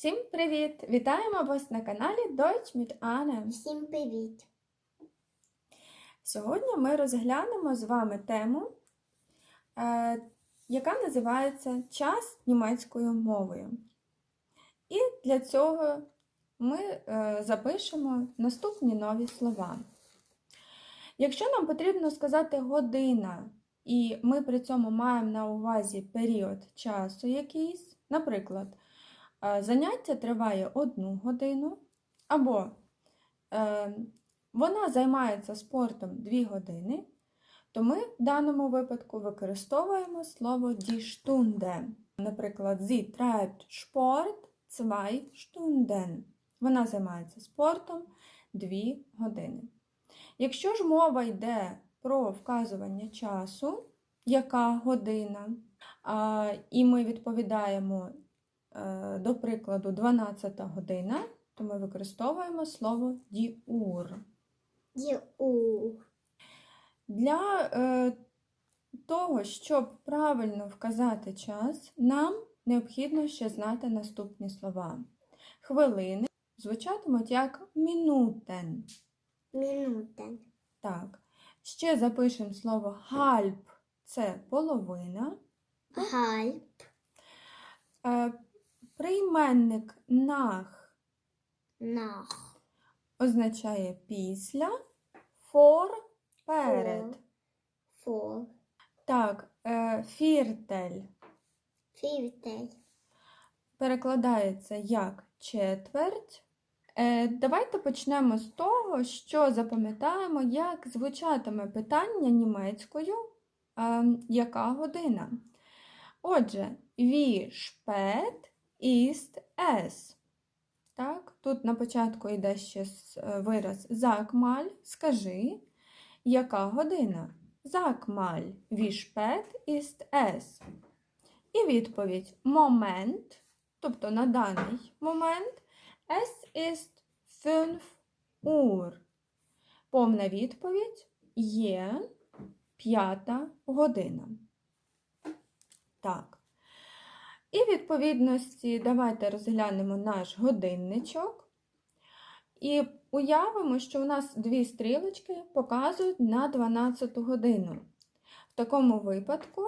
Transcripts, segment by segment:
Всім привіт! Вітаємо вас на каналі Deutsch mit Anne. Всім привіт! Сьогодні ми розглянемо з вами тему, е, яка називається Час німецькою мовою. І для цього ми е, запишемо наступні нові слова. Якщо нам потрібно сказати година, і ми при цьому маємо на увазі період часу якийсь, наприклад, заняття триває одну годину, або е, вона займається спортом 2 години, то ми в даному випадку використовуємо слово die. Наприклад, sie treibt Sport 2 Stunden. Вона займається спортом 2 години. Якщо ж мова йде про вказування часу, яка година, і ми відповідаємо, до прикладу, 12 година, то ми використовуємо слово Uhr. Для е, того, щоб правильно вказати час, нам необхідно ще знати наступні слова. Хвилини звучатимуть як мінутен. Мінутен. Так. Ще запишемо слово halb – це половина. Гальп. Прийменник nach Нах. означає після, for – перед. Фор. Так, е, фіртель Фівтель. перекладається як четверть. Е, Давайте почнемо з того, що запам'ятаємо, як звучатиме питання німецькою, е, яка година. Отже, wie spät ist es? Так, тут на початку йде ще е, вираз закмаль. Скажи, яка година? Закмаль, wie spät ist? І відповідь момент, тобто на даний момент, es ist 5 Uhr. Повна відповідь є п'ята година. Так. І відповідності давайте розглянемо наш годинничок. І уявимо, що у нас дві стрілочки показують на 12 годину. В такому випадку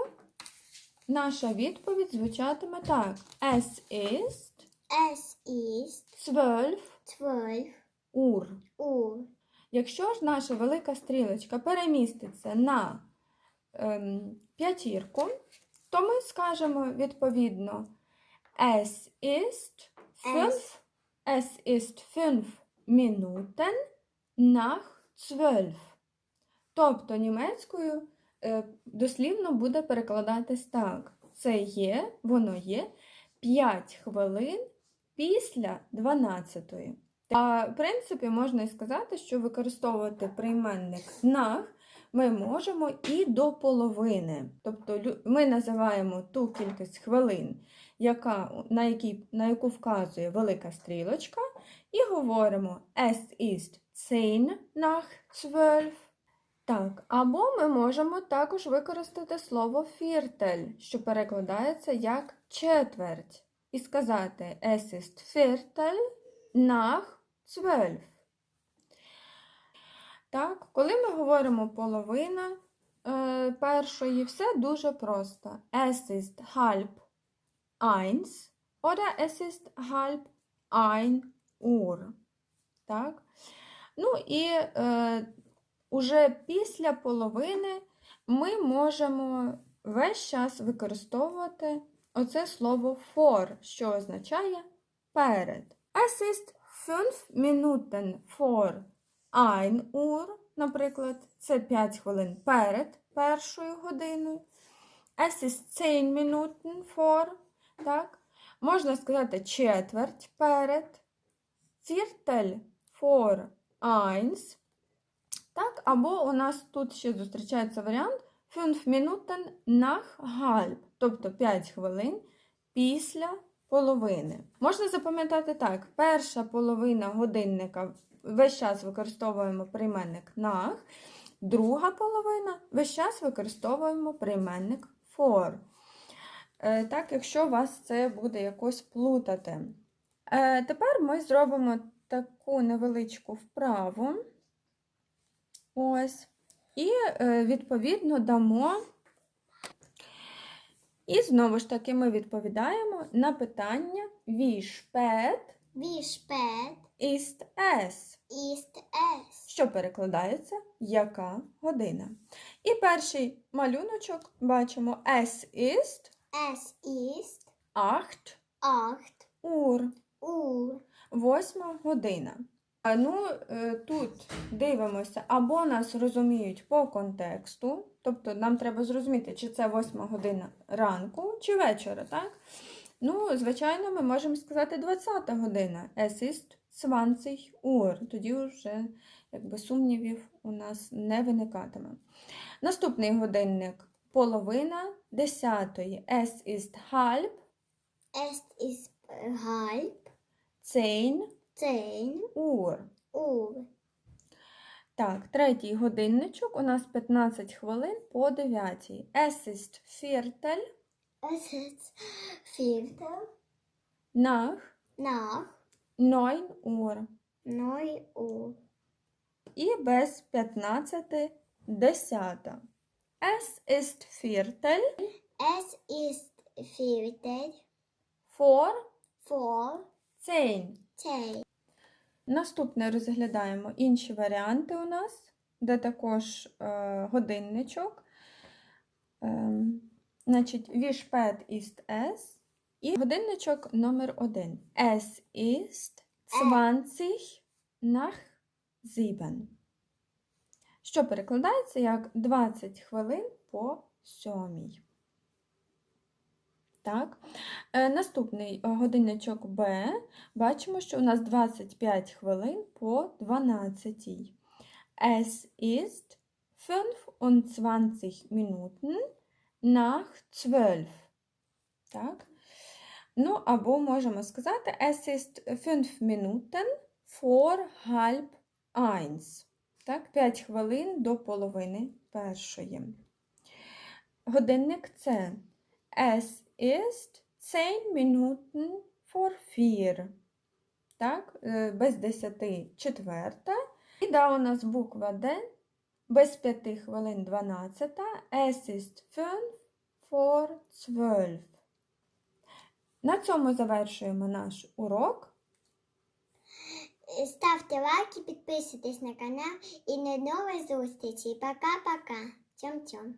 наша відповідь звучатиме так: Es ist Es ist 12 12 Uhr. Uhr. Якщо ж наша велика стрілочка переміститься на ем, п'ятірку, то ми скажемо відповідно Es ist 5, es ist 5 Minuten nach 12. Тобто німецькою е, дослівно буде перекладатись так. Це є, воно є 5 хвилин після 12. А в принципі, можна і сказати, що використовувати прийменник нах ми можемо і до половини. Тобто ми називаємо ту кількість хвилин, яка, на, якій, на яку вказує велика стрілочка, і говоримо Es ist 10 nach 12. Так, або ми можемо також використати слово фіртель, що перекладається як четверть, і сказати Es ist Viertel nach 12. Так, коли ми говоримо половина е, першої, все дуже просто. Es ist halb eins oder es ist halb ein Uhr. Так? Ну і е, уже після половини ми можемо весь час використовувати оце слово for, що означає перед. Es ist 5 Minuten vor 1 Uhr, наприклад, це 5 хвилин перед першою годиною. Es ist 10 Minuten vor, так? Можна сказати четверть перед. Viertel vor 1. Так, або у нас тут ще зустрічається варіант 5 Minuten nach halb, тобто 5 хвилин після половини. Можна запам'ятати так: перша половина годинника весь час використовуємо прийменник nach, друга половина весь час використовуємо прийменник for. Е, Так, якщо вас це буде якось плутати. Е, тепер ми зробимо таку невеличку вправу. Ось. І, е, відповідно, дамо. І знову ж таки ми відповідаємо на питання Wie spät ist es? ist es? що перекладається яка година. І перший малюночок бачимо Es ist Es ist 8 acht Uhr. Uhr. Восьма година. А, Ну, е, тут дивимося, або нас розуміють по контексту, тобто нам треба зрозуміти, чи це восьма година ранку, чи вечора, так? Ну, звичайно, ми можемо сказати 20 година. Es ist 20 Uhr. Тоді вже якби, сумнівів у нас не виникатиме. Наступний годинник половина десятої. Es ist halb Es ist halb 10 zehn Uhr. Uhr. Так, третій годинничок у нас 15 хвилин по 9. Es ist Viertel Es ist Viertel nach nach 9 Uhr. 9 Uhr. І без 15 10. Es ist Viertel Es ist Viertel vor vor 10. zehn. Наступне розглядаємо інші варіанти у нас, де також е, годинничок. Ем, значить, wie spät ist? І годинничок номер один. Es ist 20 nach 7. Що перекладається як 20 хвилин по сьомій. Так. Е, наступний годинничок Б. Бачимо, що у нас 25 хвилин по 12. Es ist 25 Minuten nach 12. Так? Ну, або можемо сказати, es ist 5 Minuten vor halb eins. Так, 5 хвилин до половини першої. Годинник С. Es ist 10 Minuten vor 4. Так, е, без 10 четверта. І да, у нас буква Д. Без 5 хвилин 12. Es ist 5 vor 12. На цьому завершуємо наш урок. Ставте лайки, підписуйтесь на канал і до нових зустрічі. Пока-пока. Тьом-тьом.